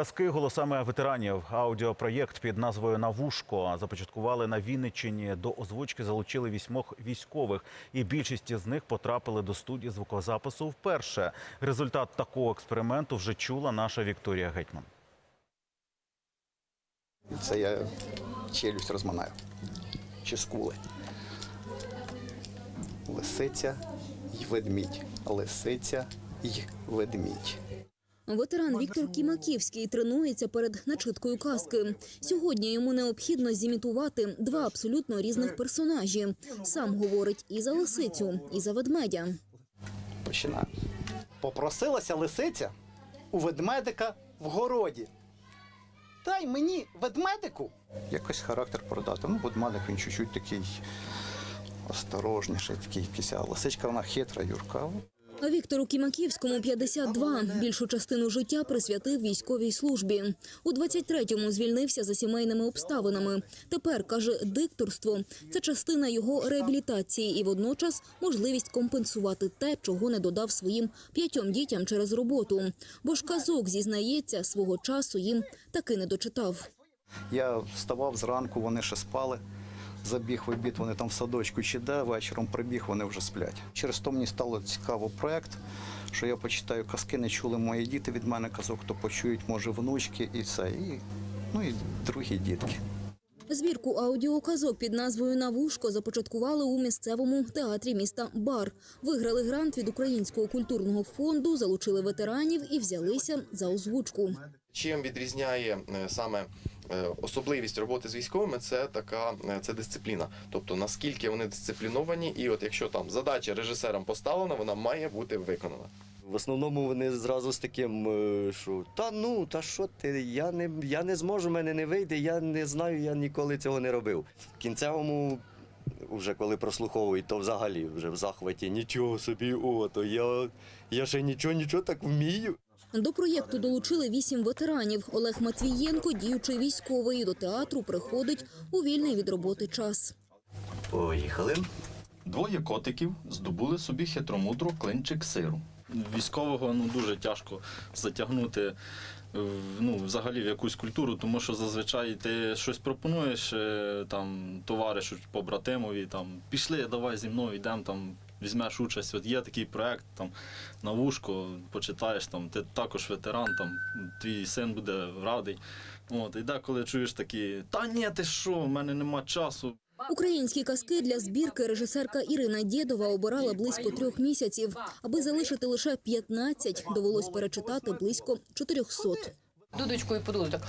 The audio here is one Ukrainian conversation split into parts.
Казки голосами ветеранів. Аудіопроєкт під назвою Навушко започаткували на Вінниччині. До озвучки залучили вісьмох військових, і більшість з них потрапили до студії звукозапису вперше. Результат такого експерименту вже чула наша Вікторія Гетьман. Це я челюсть розминаю. Чи скули. Лисиця й ведмідь. Лисиця й ведмідь. Ветеран Віктор Кімаківський тренується перед начиткою казки. Сьогодні йому необхідно зімітувати два абсолютно різних персонажі. Сам говорить і за лисицю, і за ведмедя. Починаю. Попросилася лисиця у ведмедика в городі. Дай мені ведмедику. Якось характер продати. Ну, ведмедик він чуть-чуть такий осторожніший, такий а лисичка вона хитра, юрка. А Віктору Кімаківському 52. Більшу частину життя присвятив військовій службі. У 23-му звільнився за сімейними обставинами. Тепер каже, дикторство це частина його реабілітації і водночас можливість компенсувати те, чого не додав своїм п'ятьом дітям через роботу. Бо ж казок зізнається, свого часу їм таки не дочитав. Я вставав зранку, вони ще спали. Забіг в обід, вони там в садочку чи де, вечором прибіг, вони вже сплять. Через то мені стало цікаво проект, що я почитаю казки, не чули мої діти від мене казок, то почують, може, внучки і це, і, ну і другі дітки. Збірку аудіоказок під назвою Навушко започаткували у місцевому театрі міста Бар. Виграли грант від Українського культурного фонду, залучили ветеранів і взялися за озвучку. Чим відрізняє е, саме е, особливість роботи з військовими, це така е, це дисципліна. Тобто наскільки вони дисципліновані, і от якщо там задача режисерам поставлена, вона має бути виконана. В основному вони зразу з таким, е, що та ну, та що ти, я не, я не зможу, в мене не вийде, я не знаю, я ніколи цього не робив. В кінцевому, вже коли прослуховують, то взагалі вже в захваті нічого собі, о, то я, я ще нічого, нічого так вмію. До проєкту долучили вісім ветеранів. Олег Матвієнко, діючий військовий, до театру приходить у вільний від роботи час. Поїхали. Двоє котиків здобули собі хитромудру клинчик сиру. Військового ну дуже тяжко затягнути ну, взагалі в якусь культуру, тому що зазвичай ти щось пропонуєш е, там товаришу, побратимові, там пішли, давай зі мною йдемо там. Візьмеш участь, от є такий проект там на вушко, почитаєш там, ти також ветеран, там твій син буде радий. От, і деколи чуєш такі, та ні, ти що, в мене нема часу. Українські казки для збірки режисерка Ірина Дєдова обирала близько трьох місяців. Аби залишити лише 15, довелось перечитати близько 400. дудочкою подули так.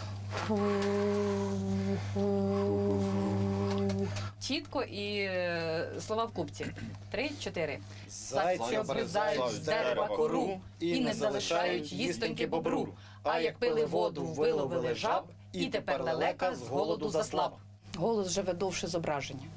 Чітко і е, слова в купці. Три-чотири. Зайця обрізають з дерева кору і не залишають їстоньки бобру. А як пили воду, виловили жаб, і тепер лелека з голоду заслаб. Голос живе довше зображення.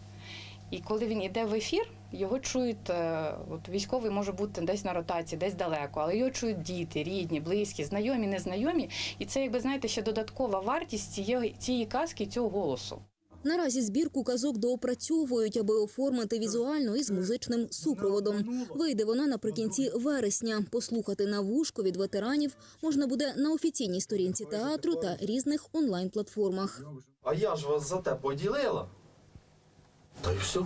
І коли він йде в ефір, його чують, е, от військовий може бути десь на ротації, десь далеко, але його чують діти, рідні, близькі, знайомі, незнайомі. І це, якби знаєте, ще додаткова вартість цієї, цієї казки, цього голосу. Наразі збірку казок доопрацьовують, аби оформити візуально із музичним супроводом. Вийде вона наприкінці вересня. Послухати на вушко від ветеранів можна буде на офіційній сторінці театру та різних онлайн-платформах. А я ж вас за те поділила. Та й все.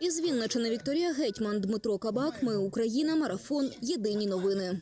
Із Вінничини Вікторія Гетьман, Дмитро Кабак. Ми Україна. Марафон. Єдині новини.